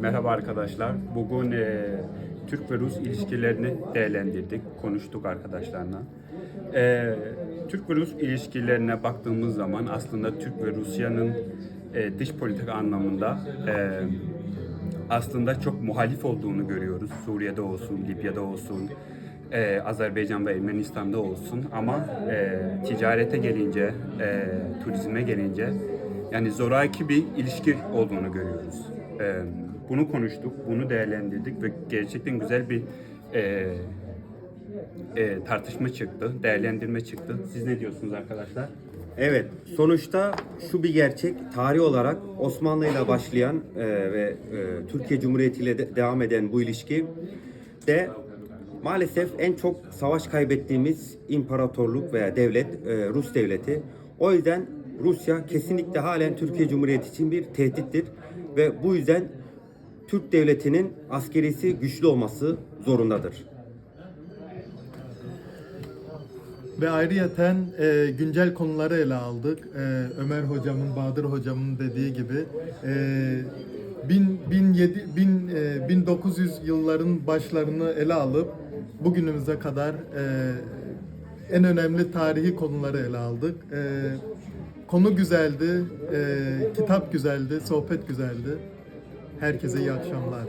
Merhaba arkadaşlar. Bugün e, Türk ve Rus ilişkilerini değerlendirdik, konuştuk arkadaşlarla. E, Türk ve Rus ilişkilerine baktığımız zaman aslında Türk ve Rusya'nın e, dış politika anlamında e, aslında çok muhalif olduğunu görüyoruz. Suriye'de olsun, Libya'da olsun, e, Azerbaycan ve Ermenistan'da olsun. Ama e, ticarete gelince, e, turizme gelince yani zoraki bir ilişki olduğunu görüyoruz. E, bunu konuştuk, bunu değerlendirdik ve gerçekten güzel bir e, e, tartışma çıktı, değerlendirme çıktı. Siz ne diyorsunuz arkadaşlar? Evet, sonuçta şu bir gerçek, tarih olarak Osmanlı ile başlayan e, ve e, Türkiye Cumhuriyeti ile de- devam eden bu ilişki de maalesef en çok savaş kaybettiğimiz imparatorluk veya devlet e, Rus devleti. O yüzden Rusya kesinlikle halen Türkiye Cumhuriyeti için bir tehdittir ve bu yüzden Türk devletinin askerisi güçlü olması zorundadır. Ve ayrıyeten e, güncel konuları ele aldık. E, Ömer hocamın, Bahadır hocamın dediği gibi e, bin, bin yedi, bin, e, 1900 yılların başlarını ele alıp bugünümüze kadar e, en önemli tarihi konuları ele aldık. E, konu güzeldi, e, kitap güzeldi, sohbet güzeldi. Herkese iyi akşamlar.